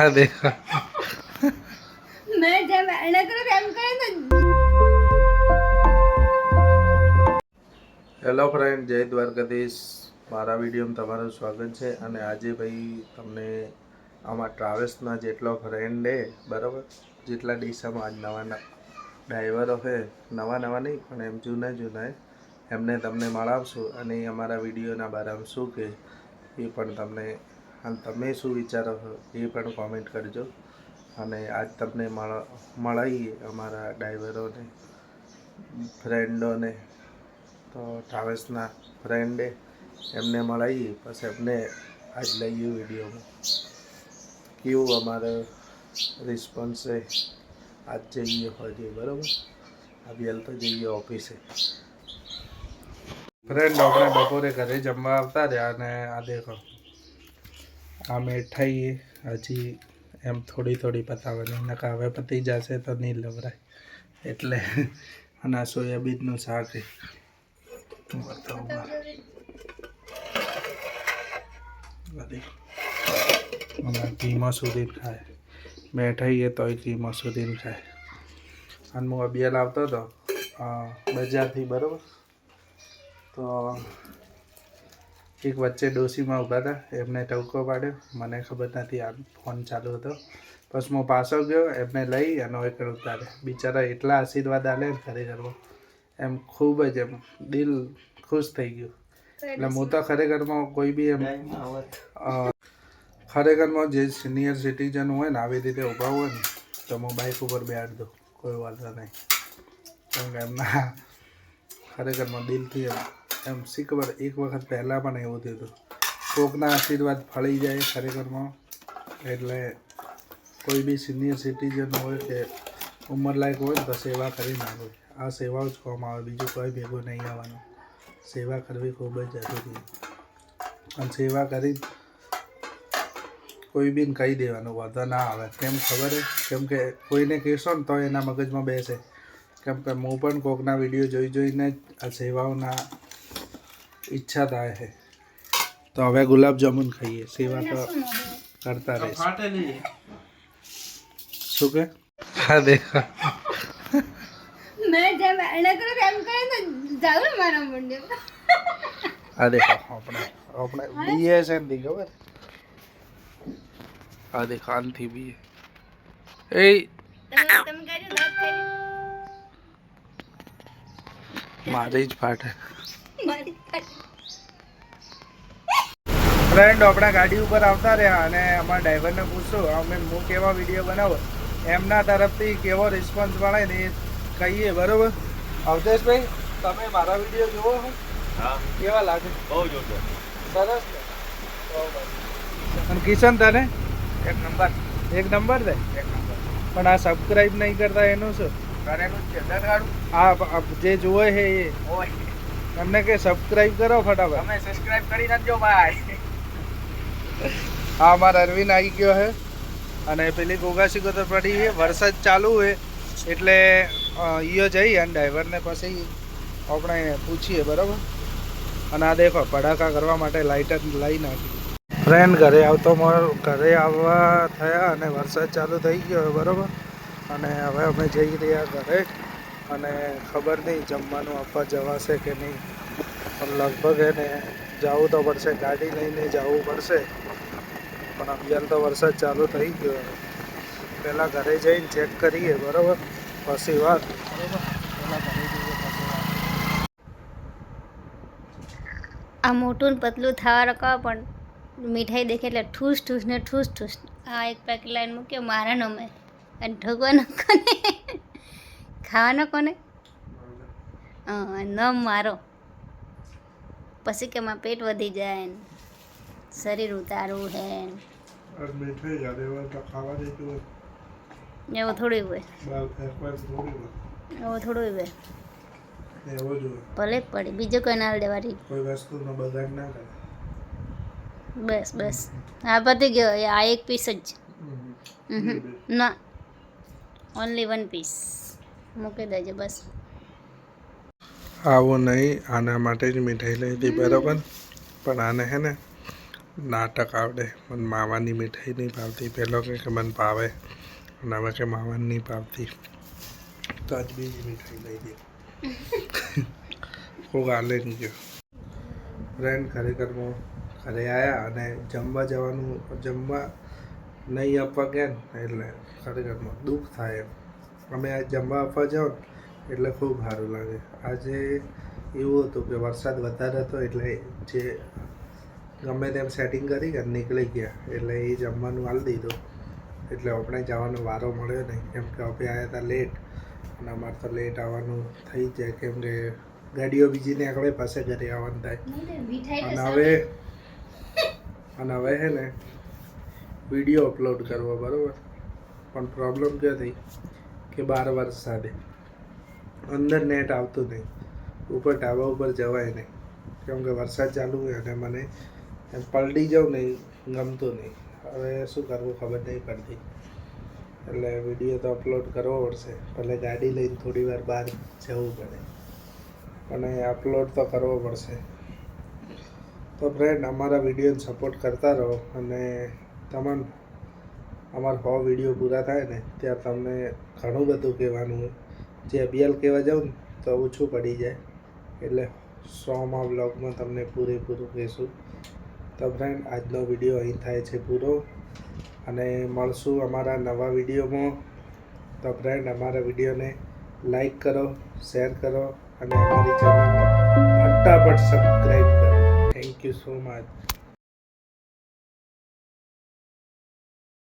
હા દેખા. મેં જેમ એને કર્યું એમ કરે ને હેલો ફ્રેન્ડ જય દ્વારકાધીશ. મારા વિડીયોમાં તમારું સ્વાગત છે અને આજે ભાઈ તમને આમાં ટ્રાવેલ્સના જેટલો ફ્રેન્ડ છે બરાબર? જેટલા ડીસામાં આજ નવા નવા ડ્રાઈવરો છે. નવા નવા નહીં પણ એમ જૂના જૂના એમને તમને મળાવશું અને એ અમારા વિડીયોના બારામાં શું કહે એ પણ તમને અને તમે શું વિચારો છો? એ પણ કોમેન્ટ કરજો. અને આજ તમને મળ મળાવીએ અમારા ડ્રાઈવરોને, ફ્રેન્ડોને. તો ટ્રાવેલ્સના ફ્રેન્ડે એમને મળાવીએ પછી એમને આજ લઈએ વિડીયોમાં. કેવું અમારો રિસ્પોન્સ છે? આજ જઈએ હજી, બરાબર? અભિયાલ તો જઈએ ઓફિસે. ફ્રેન્ડ, આપણે બપોરે ઘરે જમવા આવતા રહ્યા અને આ દેખો. આ થઈ હજી એમ થોડી થોડી પતાવવાની નકા હવે પતી જશે તો નહીં લવરાય. એટલે અને આ સોયાબીનનું શાક બધી અને કીમા સુધી ખાય. મેઠાઈ એ તોય ધીમો સુધી ખાય. અને હું અબિયાલ આવતો હતો બજારથી, બરાબર? તો એક વચ્ચે ડોસીમાં ઊભા હતા. એમને ટવકો પાડ્યો. મને ખબર નથી આ ફોન ચાલુ હતો. પછી હું પાછો ગયો. એમને લઈ અને કરતા રહે બિચારા એટલા આશીર્વાદ આલે ખરેખરમાં એમ ખૂબ જ એમ દિલ ખુશ થઈ ગયું. એટલે હું તો ખરેખરમાં કોઈ બી એમ ખરેખરમાં જે સિનિયર સિટીઝન હોય ને, આવી રીતે ઊભા હોય ને, તો હું બાઇક ઉપર બેહાડ દઉં. કોઈ વાંધો નહીં. કેમ કે એમના ખરેખરમાં દિલથી એમ એમ શી ખબર એક વખત પહેલાં પણ એવું થયું હતું. કોકના આશીર્વાદ ફળી જાય ખરેખરમાં, એટલે કોઈ બી સિનિયર સિટીઝન હોય કે ઉંમરલાયક હોય તો સેવા કરી નાખો આ સેવાઓ જ કોમ આવે, બીજું કોઈ ભેગું નહીં આવવાનું. સેવા કરવી ખૂબ જ જરૂરી અને સેવા કરી કોઈ બીને કહી દેવાનું, વાંધો ના આવે. કેમ ખબર કેમ કે કોઈને કહેશો ને તો એના મગજમાં બેસે. કેમ કે હું પણ કોકના વીડિયો જોઈ જોઈને આ સેવાઓના ઈચ્છા થાય છે. તો હવે ગુલાબજામુન ખાઈએ સેવા તો કરતા રહે શું કે? હા દેખા. મેં જેમ એને કર્યું એમ કરે ને જાઉં મારા મંડે. આ દેખો. આપણે આપણે બીએ છે ને ખબર? આ દેખો આનથી બીએ. એ મારી જ ફાટે. ફ્રેન્ડ આપણા ગાડી ઉપર આવતા રહ્યા અને અમારા ડ્રાઈવરને પૂછશું અમે હું કેવા વીડિયો બનાવો. એમના તરફથી કેવો રિસ્પોન્સ મળે ને એ કહીએ બરોબર? અવધેશભાઈ તમે મારા વીડિયો જુઓ હા. કેવા લાગે? સરસ ને? અને કિશન તને? એક નંબર. એક નંબર છે એક નંબર. પણ આ સબસ્ક્રાઇબ નહીં કરતા એનું શું? કરેલું છે કાઢું આ આ જે જુએ છે એ. ઓય. એમને કે સબસ્ક્રાઇબ કરો ફટાફટ. તમે સબસ્ક્રાઇબ કરી નાખજો ભાઈ હા અમારા અરવિંદ આવી ગયો છે. અને પેલી ગોગાસી ગોતર પડી છે વરસાદ ચાલુ છે. એટલે ઈયો જઈ અને ડ્રાઈવરને પછી આપણે પૂછીએ બરાબર? અને આ દેખો પડાકા કરવા માટે લાઇટર લઈ નાખી. ફ્રેન્ડ ઘરે આવતો મારો ઘરે આવવા થયા અને વરસાદ ચાલુ થઈ ગયો બરાબર? અને હવે અમે જઈ રહ્યા ઘરે. અને ખબર નહીં જમવાનું આપવા જવાશે કે નહીં. પણ લગભગ એને જવું તો પડશે, ગાડી લઈને જવું પડશે. પણ અત્યારે તો વરસાદ ચાલુ થઈ ગયો પહેલાં ઘરે જઈને ચેક કરીએ, બરાબર? પછી વાત. આ મોટું પતલું થવા રખવા પણ મીઠાઈ દેખે એટલે ઠૂસ ઠૂસ ને ઠૂસ ઠૂસ. આ એક પેકેટ લાઈન મૂક્યો, મારા નમે. અને ભગવાન ખાવાનો કોને? ન મારો. પછી કે માં પેટ વધી જાય ને શરીર ઉતારું હે એવું થોડું હોય. એવું થોડું હોય. ભલે પડે બીજું કોઈ ના દેવાની બસ બસ. આ પતી ગયો આ એક પીસ જ ના ઓનલી વન પીસ મૂકી દેજો બસ. આવું નહીં આના માટે જ મીઠાઈ લઈ હતી બરાબર? પણ આને હે ને નાટક આવડે. મને માવાની મીઠાઈ નહીં ભાવતી. પહેલો કે મને ભાવે અને હવે કે માવાની નહીં ભાવતી. તો આજ બીજી મીઠાઈ લઈ દે ખૂબ હાલે નહીં ગયો. ફ્રેન્ડ ખરેખર હું ઘરે આવ્યા અને જમવા જવાનું જમવા નહીં આપવા ગયા એટલે ખરેખરમાં દુઃખ થાય એમ. અમે આ જમવા આપવા જાઓ એટલે ખૂબ સારું લાગે. આજે એવું હતું કે વરસાદ વધારે હતો એટલે જે ગમે તેમ સેટિંગ કરી અને નીકળી ગયા એટલે એ જમવાનું હાલ દીધું. એટલે આપણે જવાનો વારો મળ્યો નહીં કેમ કે અમે આવ્યા હતા લેટ અને અમારે તો લેટ આવવાનું થઈ જાય કેમ કે ગાડીઓ બીજી ને આગળ પાસે ઘરે આવવાનું થાય. અને હવે અને હવે છે ને વીડિયો અપલોડ કરવો બરાબર? પણ પ્રોબ્લેમ ક્યાં થઈ? કે બાર વર્ષ સાથે અંદર નેટ આવતું નહીં. ઉપર ઢાબા ઉપર જવાય નહીં. કેમ કે વરસાદ ચાલુ હોય અને મને પલટી જાઉં નહીં, ગમતું નહીં. હવે શું કરવું ખબર નહીં પડતી. એટલે વીડિયો તો અપલોડ કરવો પડશે. ભલે ગાડી લઈને થોડી વાર બહાર જવું પડે. અને અપલોડ તો કરવો પડશે. તો ફ્રેન્ડ અમારા વિડીયોને સપોર્ટ કરતા રહો અને તમને અમારા સો વીડિયો પૂરા થાય ને, ત્યાં તમને ઘણું બધું કહેવાનું જે અભિયાલ કહેવા જાઉં ને, તો ઓછું પડી જાય. એટલે સોમાં બ્લોગમાં તમને પૂરેપૂરું કહેશું. તો ફ્રેન્ડ આજનો વીડિયો અહીં થાય છે પૂરો. અને મળશું અમારા નવા વિડીયોમાં. તો ફ્રેન્ડ અમારા વિડીયોને લાઈક કરો શેર કરો, અને અમારી ચેનલ ફટાફટ સબસ્ક્રાઈબ કરો. Thank you so much